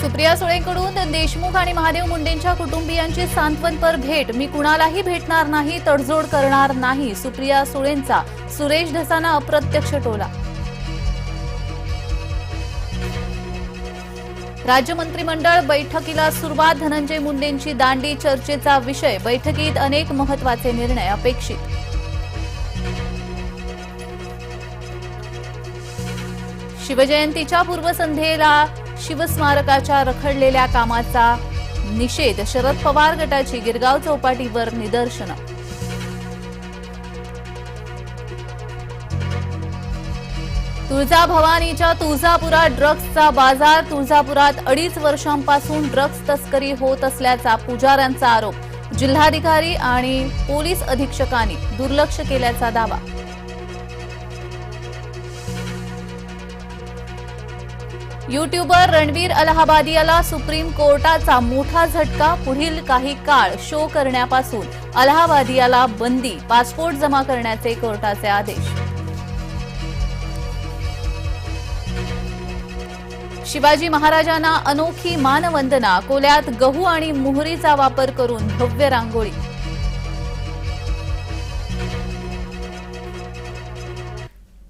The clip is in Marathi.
सुप्रिया सुळेकडून देशमुख आणि महादेव मुंडेंच्या कुटुंबियांची सांत्वनपर भेट. मी कुणालाही भेटणार नाही तडजोड करणार नाही सुप्रिया सुळेंचा सुरेश ढसाना अप्रत्यक्ष टोला. राज्य मंत्रिमंडळ बैठकीला सुरुवात धनंजय मुंडेंची दांडी चर्चेचा विषय. बैठकीत अनेक महत्त्वाचे निर्णय अपेक्षित. शिवजयंतीच्या पूर्वसंध्येला शिवस्मारकाच्या रखडलेल्या कामाचा निषेध शरद पवार गटाची गिरगाव चौपाटीवर निदर्शनं. तुळजाभवानीच्या तुळजापुरात ड्रग्जचा बाजार तुळजापुरात अडीच वर्षांपासून ड्रग्ज तस्करी होत असल्याचा पुजाऱ्यांचा आरोप. जिल्हाधिकारी आणि पोलीस अधीक्षकांनी दुर्लक्ष केल्याचा दावा. युट्यूबर रणवीर अलाहाबादियाला सुप्रीम कोर्टाचा मोठा झटका पुढील काही काळ शो करण्यापासून अलाहाबादियाला बंदी पासपोर्ट जमा करण्याचे कोर्टाचे आदेश. शिवाजी महाराजांना अनोखी मानवंदना कोल्यात गहू आणि मोहरीचा वापर करून भव्य रांगोळी.